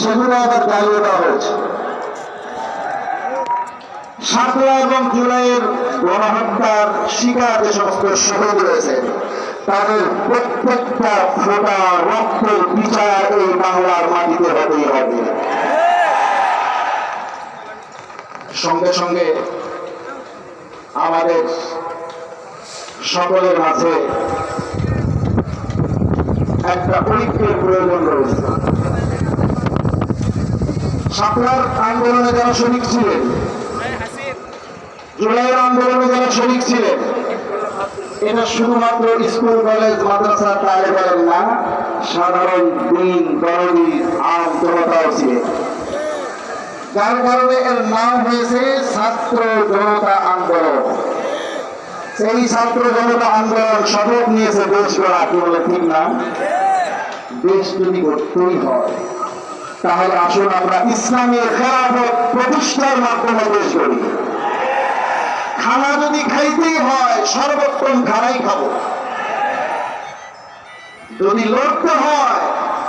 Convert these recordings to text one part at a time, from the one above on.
সেগুলো আবার জ্বালিয়ে দেওয়া হয়েছে। সাতলা এবং জুলাইয়ের গণহত্যার শিকার যে সমস্ত শহীদ রয়েছে, তাদের প্রত্যেকটা ফোটা রক্তের বিচার এই বাংলার মাটিতে হতেই হবে। সঙ্গে সঙ্গে আমাদের সকলের মাঝে একটা ঐক্যের প্রয়োজন রয়েছে। সাপলার আন্দোলনে যারা শরিক ছিলেন, জুলাইয়ের আন্দোলনে যারা শরিক ছিলেন, এটা শুধুমাত্র স্কুল, কলেজ, মাদ্রাসা তালে করেন না, সাধারণ দিন, দরদি, আম জনতাও ছিলেন। যার কারণে এর নাম হয়েছে ছাত্র জনতা আন্দোলন। সেই ছাত্র জনতা আন্দোলন শপথ নিয়েছে দেশ গড়া, কি বলে ঠিক না? দেশ যদি করতেই হয়। তাহলে আসুন আমরা ইসলামী খেলাফত প্রতিষ্ঠার মাধ্যমে দেশ করি খানা যদি খাইতেই হয়, সর্বোত্তম খানাই খাব। যদি লড়তে হয়,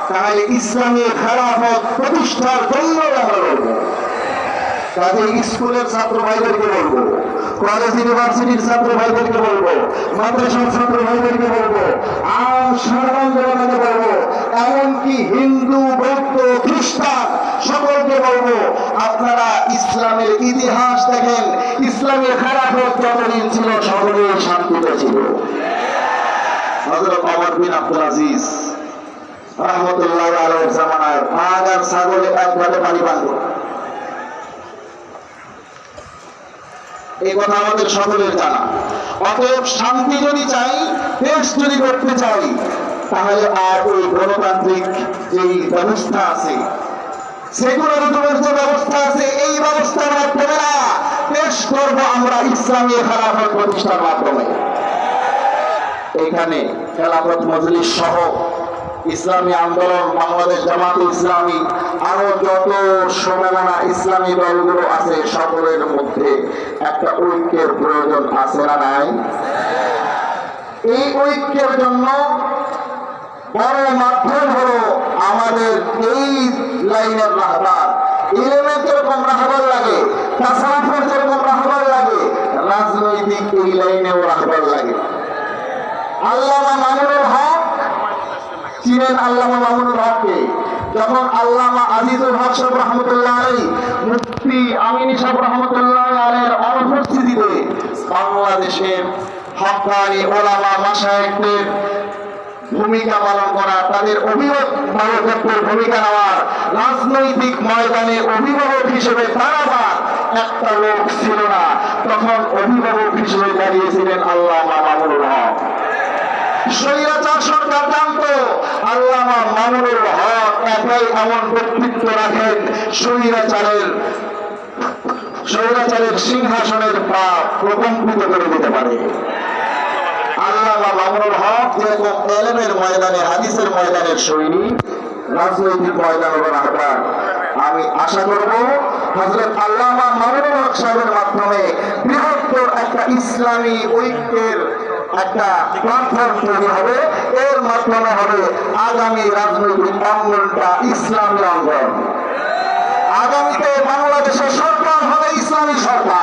তাহলে ইসলামী খেলাফত প্রতিষ্ঠার জন্য আমরা লড়বো কাজে স্কুলের ছাত্র ভাইদেরকে বলব, কলেজ ইউনিভার্সিটির ছাত্র ভাইদেরকে বলব, মাদ্রাসার ছাত্র ভাইদেরকে বলব, আর সাধারণ জনতাকে বলব, এমনকি হিন্দু বলব, আপনারা ইসলামের ইতিহাস দেখেন, ইসলামের খারাপত যতদিন ছিল, সকলেই শান্তিতে ছিল। এই কথা আমাদের সকলের জানা। অতএব শান্তি যদি চাই, দেশ যদি করতে চাই, তাহলে আর ওই গণতান্ত্রিক যেই ব্যবস্থা আছে সেগুলোর যে ব্যবস্থা আছে, এই ব্যবস্থার মাধ্যমে না দেশ করব আমরা ইসলামী খেলাফত প্রতিষ্ঠার মাধ্যমে। এখানে খেলাফত মজলিস সহ ইসলামী আন্দোলন, বাংলাদেশ জামাত ইসলামী, আরও যত সমমনা ইসলামী দলগুলো আছে, সকলের মধ্যে একটা ঐক্যের প্রয়োজন আছে না নাই? এই ঐক্যের জন্য বড় মাধ্যম হলো আমাদের এই লাইনের রাহবার ইলেমের যেরকম রাহবার লাগে তাসাফের যেরকম রাহবার লাগে, রাজনৈতিক এই লাইনেও রাহবার লাগে। আল্লামা মামুনুল হক চিনেন আল্লামা মামুনুল হককে। যখন আল্লামা আজিজুল হক সাহেব রহমতুল্লাহ আলী মুফতি আমিনী সাহেব রহমতুল্লাহ আলের অনুপস্থিতিতে বাংলাদেশের হকানি ওলামা মাসায়েকদের ভূমিকা পালন করা, তাদের অভিভাবকের ভূমিকা নেওয়ার রাজনৈতিক ময়দানে অভিভাবক হিসেবে দাঁড়াবার একটা লোক ছিল না। তখন অভিভাবক হিসেবে দাঁড়িয়েছিলেন আল্লাহ মামুনুল হক। স্বৈরাচার সরকার জানত, আল্লামা মামুনুল হক একাই এমন ব্যক্তিত্ব রাখেন, স্বৈরাচারের স্বৈরাচারের সিংহাসনের পা প্রকম্পিত করে দিতে পারে। ইসলামী ঐক্যের একটা প্ল্যাটফর্ম তৈরি হবে। এর মাধ্যমে হবে আগামী রাজনৈতিক অঙ্গনটা ইসলামী অঙ্গন আগামীতে বাংলাদেশের সরকার হবে ইসলামী সরকার।